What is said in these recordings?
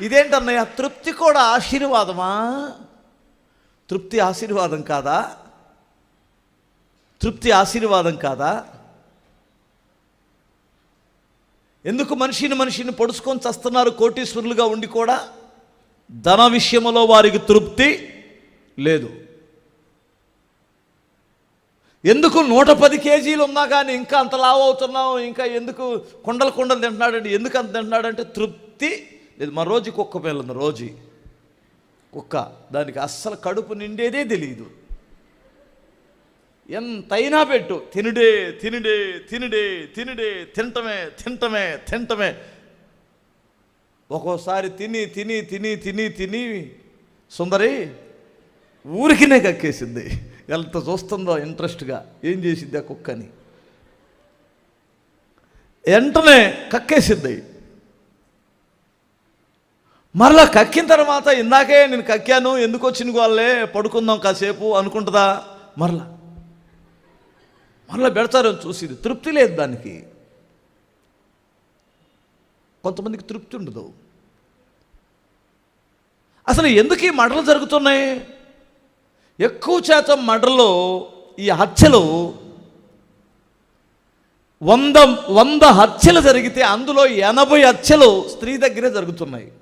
ఇదేంటన్నయ్య? తృప్తి కూడా ఆశీర్వాదమా? తృప్తి ఆశీర్వాదం కాదా? తృప్తి ఆశీర్వాదం కాదా? ఎందుకు మనిషిని మనిషిని పొడుచుకొని చస్తున్నారు కోటీశ్వరులుగా ఉండి కూడా? ధన విషయంలో వారికి తృప్తి లేదు. ఎందుకు నూట పది కేజీలు ఉన్నా కానీ ఇంకా అంత లావు అవుతున్నావు? ఇంకా ఎందుకు కొండలు కొండలు తింటున్నాడండి? ఎందుకు అంత తింటున్నాడంటే తృప్తి లేదు మా రోజు కుక్క పిల్లలు రోజు. కుక్క దానికి అస్సలు కడుపు నిండేదే తెలియదు ఎంతైనా పెట్టు తినుడే తినుడే తినుడే తినుడే తింటమే తింటమే తింటమే. ఒక్కోసారి తిని తిని తిని తిని తిని సుందరి ఊరికినే కక్కేసింది. ఎంత చూస్తుందో ఇంట్రెస్ట్గా ఏం చేసింది ఆ కుక్కని? వెంటనే కక్కేసింది. మరలా కక్కిన తర్వాత ఇందాకే నేను కక్కాను ఎందుకు వచ్చిన వాళ్ళే పడుకుందాం కాసేపు అనుకుంటుందా? మరలా. మరలా పెడతారని చూసింది తృప్తి లేదు దానికి. కొంతమందికి తృప్తి ఉండదు. అసలు ఎందుకు ఈ మడలు జరుగుతున్నాయి? ఎక్కువ శాతం మడలో ఈ హత్యలు వంద వంద హత్యలు జరిగితే అందులో ఎనభై హత్యలు స్త్రీ దగ్గరే జరుగుతున్నాయి.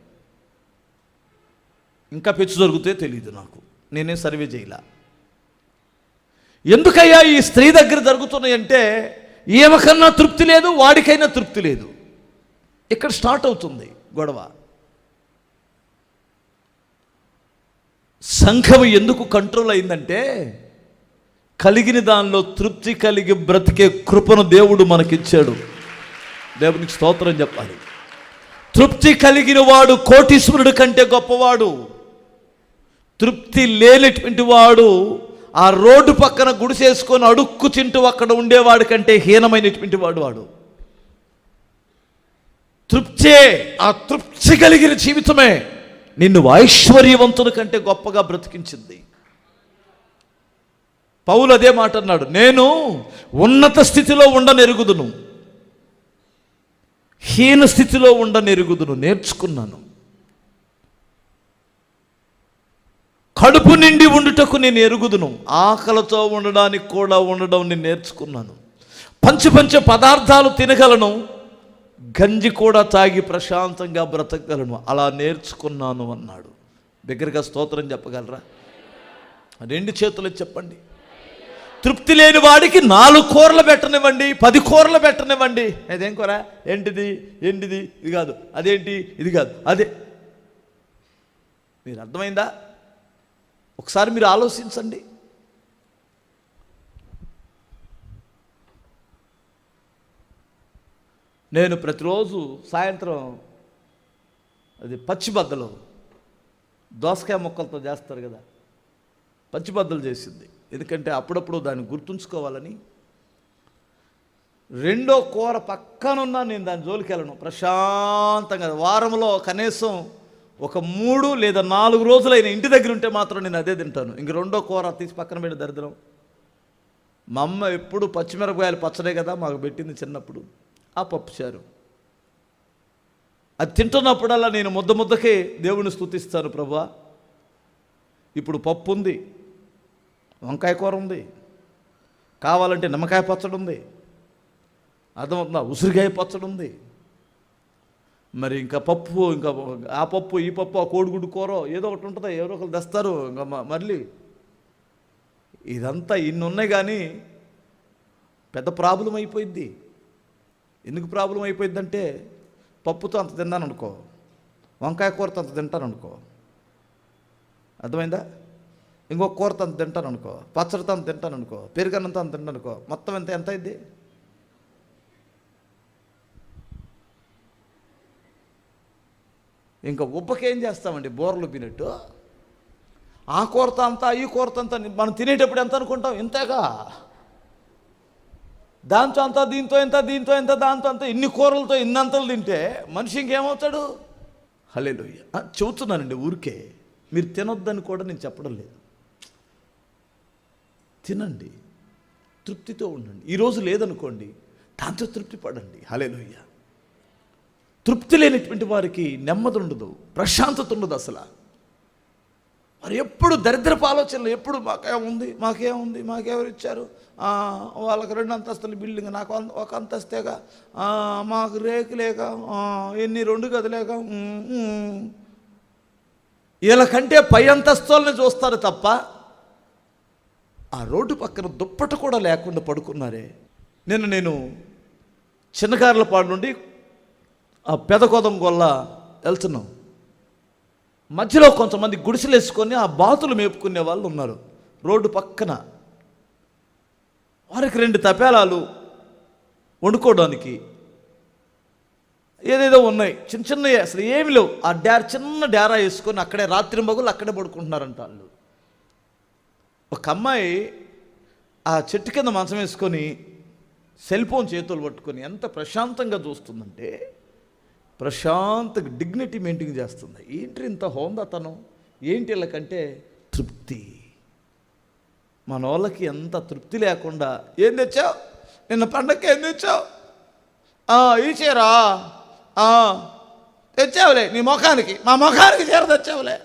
ఇంకా పెచ్చు దొరికితే తెలియదు నాకు. నేనే సర్వే చేయలా. ఎందుకయ్యా ఈ స్త్రీ దగ్గర జరుగుతున్నాయి అంటే తృప్తి లేదు వాడికైనా తృప్తి లేదు. ఇక్కడ స్టార్ట్ అవుతుంది గొడవ. సంఘం ఎందుకు కంట్రోల్ అయిందంటే కలిగిన దానిలో తృప్తి కలిగి బ్రతికే కృపను దేవుడు మనకిచ్చాడు. దేవునికి స్తోత్రం చెప్పాలి. తృప్తి కలిగిన వాడు కోటీశ్వరుడు కంటే గొప్పవాడు. తృప్తి లేనటువంటి వాడు ఆ రోడ్డు పక్కన గుడిసేసుకొని అడుక్కు తింటూ అక్కడ ఉండేవాడు కంటే హీనమైనటువంటి వాడు వాడు. తృప్తే ఆ తృప్తి కలిగిన జీవితమే నిన్ను ఐశ్వర్యవంతుని కంటే గొప్పగా బ్రతికించింది. పౌలు అదే మాట అన్నాడు నేను ఉన్నత స్థితిలో ఉండనెరుగుదును. హీన స్థితిలో ఉండనెరుగుదును నేర్చుకున్నాను. కడుపు నిండి ఉండుటకు నేను ఎరుగుదును. ఆకలితో ఉండడానికి కూడా ఉండడం నేను నేర్చుకున్నాను. పంచ పంచ పదార్థాలు తినగలను. గంజి కూడా తాగి ప్రశాంతంగా బ్రతకగలను. అలా నేర్చుకున్నాను అన్నాడు. దగ్గరగా స్తోత్రం చెప్పగలరా? రెండు చేతులు చెప్పండి. తృప్తి లేని వాడికి నాలుగు కూరలు పెట్టనివ్వండి పది కూరలు పెట్టనివ్వండి. అదేం కూర? ఏంటిది? ఏంటిది? ఇది కాదు. అదేంటి? ఇది కాదు. అదే. మీరు అర్థమైందా? ఒకసారి మీరు ఆలోచించండి. నేను ప్రతిరోజు సాయంత్రం అది పచ్చిబద్దలు దోసకాయ ముక్కలతో చేస్తారు కదా పచ్చిబద్దలు చేసింది. ఎందుకంటే అప్పుడప్పుడు దాన్ని గుర్తుంచుకోవాలని. రెండో కూర పక్కనున్నా నేను దాని జోలికి వెళ్ళను ప్రశాంతంగా వారంలో కనీసం ఒక మూడు లేదా నాలుగు రోజులైన ఇంటి దగ్గర ఉంటే మాత్రం నేను అదే తింటాను. ఇంక రెండో కూర తీసి పక్కన పెట్టి దరిద్రం. మా అమ్మ ఎప్పుడు పచ్చిమిరపకాయలు పచ్చడే కదా మాకు పెట్టింది చిన్నప్పుడు. ఆ పప్పు చారు. అది తింటున్నప్పుడల్లా నేను ముద్ద ముద్దకే దేవుని స్తుతిస్తాను ప్రభా. ఇప్పుడు పప్పు ఉంది. వంకాయ కూర ఉంది. కావాలంటే నిమ్మకాయ పచ్చడి ఉంది. అర్థమవుతుందా? ఉసిరికాయ పచ్చడి ఉంది. మరి ఇంకా పప్పు ఇంకా ఆ పప్పు ఈ పప్పు ఆ కోడిగుడ్డు కూర ఏదో ఒకటి ఉంటుందో ఎవరో ఒకరు తెస్తారు ఇంకా మళ్ళీ. ఇదంతా ఇన్ని ఉన్నాయి కానీ పెద్ద ప్రాబ్లం అయిపోయింది ఎందుకు ప్రాబ్లం అయిపోయిందంటే పప్పుతో అంత తిన్నాను అనుకో వంకాయ కూరతో అంత తింటాను అనుకో అర్థమైందా? ఇంకో కూరతో అంత తింటాను అనుకో పచ్చడితో అంత తింటాను అనుకో పెరుగన్నంత అంత తింటాను అనుకో మొత్తం ఎంత ఎంత అయింది ఇంకా ఉప్పకేం చేస్తామండి? బోర్లు బినట్టు ఆ కూరత అంతా ఈ కోరత అంతా మనం తినేటప్పుడు ఎంత అనుకుంటాం? ఇంతేగా. దాంతో అంతా దీంతో ఎంత దీంతో ఎంత దాంతో అంత ఇన్ని కూరలతో ఇన్నంతలు తింటే మనిషి ఇంకేమవుతాడు? హలే చెబుతున్నానండి ఊరికే. మీరు తినొద్దని కూడా నేను చెప్పడం లేదు. తినండి. తృప్తితో ఉండండి. ఈరోజు లేదనుకోండి దాంతో తృప్తి పడండి. హలే తృప్తి లేనటువంటి వారికి నెమ్మది ఉండదు ప్రశాంతత ఉండదు అసలు. మరి ఎప్పుడు దరిద్రపు ఆలోచనలు ఎప్పుడు మాకేముంది మాకేముంది మాకెవరు ఇచ్చారు? వాళ్ళకి రెండు అంతస్తుల బిల్డింగ్ నాకు ఒక అంతస్తేగా మాకు రేకు లేక ఎన్ని రెండు గదిలేక ఉమ్, ఉమ్. వీళ్ళకంటే పై అంతస్తుల్ని చూస్తారు తప్ప ఆ రోడ్డు పక్కన దుప్పట కూడా లేకుండా పడుకున్నారే. నిన్న నేను చిన్నకారులపాడు నుండి ఆ పెదకోదం గొల్ల వెళ్తున్నాం. మధ్యలో కొంతమంది గుడిసెలు వేసుకొని ఆ బాతులు మేపుకునే వాళ్ళు ఉన్నారు. రోడ్డు పక్కన. వారికి రెండు తపేలాలు వండుకోవడానికి ఏదేదో ఉన్నాయి. చిన్న చిన్నవి అసలు ఏమి లేవు. ఆ డ్యార్ చిన్న డేరా వేసుకొని అక్కడే రాత్రి మగులు అక్కడే పడుకుంటున్నారంట వాళ్ళు. ఒక అమ్మాయి ఆ చెట్టు కింద మంచం వేసుకొని సెల్ ఫోన్ చేతులు పట్టుకొని ఎంత ప్రశాంతంగా చూస్తుందంటే ప్రశాంత డిగ్నిటీ మెయింటైన్ చేస్తుంది. ఏంటి ఇంత హోందతనం? ఏంటి వీళ్ళకంటే తృప్తి? మన వాళ్ళకి ఎంత తృప్తి లేకుండా ఏం తెచ్చావు? నిన్న పండగకి ఏం తెచ్చావు? ఈ చీర? తెచ్చావులే నీ ముఖానికి మా ముఖానికి చీర తెచ్చావులే.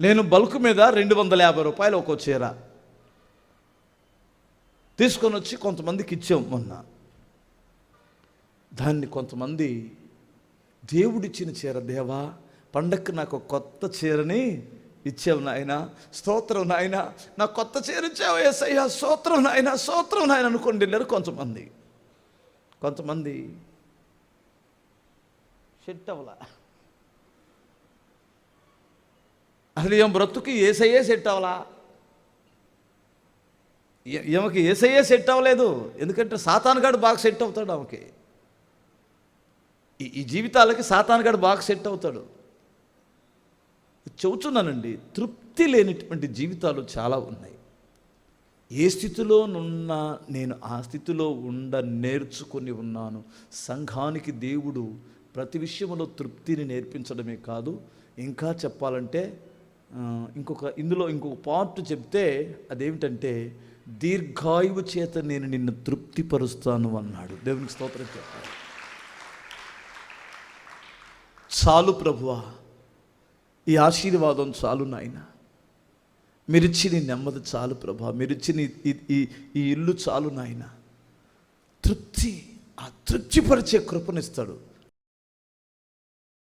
నేను బల్క్ మీద రెండు వందల యాభై రూపాయలు ఒక్కో చీర. తీసుకొని వచ్చి కొంతమందికి ఇచ్చాం మొన్న. దాన్ని కొంతమంది దేవుడిచ్చిన చీర దేవా పండక్కి నాకు కొత్త చీరని ఇచ్చావు నాయన స్తోత్రం నాయన నా కొత్త చీర ఇచ్చావు ఏసయ్యా స్తోత్రం నాయన స్తోత్రం నాయన అనుకోండి వెళ్ళారు కొంతమంది. కొంతమంది షెట్ అవ్వలా. అసలు ఏం బ్రతుకు? ఏసయ్యే సెట్ అవ్వలా. ఈమెకి ఏసయ్యే సెట్ అవ్వలేదు. ఎందుకంటే సాతానుగాడు బాగా సెట్ అవుతాడు ఆమెకి. ఈ- ఈ జీవితాలకి సాతానుగాడు బాగా సెట్ అవుతాడు. చెబుతున్నానండి తృప్తి లేనిటువంటి జీవితాలు చాలా ఉన్నాయి. ఏ స్థితిలో నున్నా నేను ఆ స్థితిలో ఉండ నేర్చుకొని ఉన్నాను. సంఘానికి దేవుడు ప్రతి విషయంలో తృప్తిని నేర్పించడమే కాదు ఇంకా చెప్పాలంటే ఇంకొక ఇందులో ఇంకొక పార్ట్ చెప్తే అదేమిటంటే దీర్ఘాయువు చేత నేను నిన్ను తృప్తిపరుస్తాను అన్నాడు. దేవునికి స్తోత్రం చెప్పాడు. చాలు ప్రభువా ఈ ఆశీర్వాదం చాలు నాయన. మీరిచ్చిన నెమ్మది చాలు ప్రభా మీరిచ్చిన ఈ- ఈ ఈ ఇల్లు చాలు నాయన. తృప్తి ఆ తృప్తిపరిచే కృపనిస్తాడు.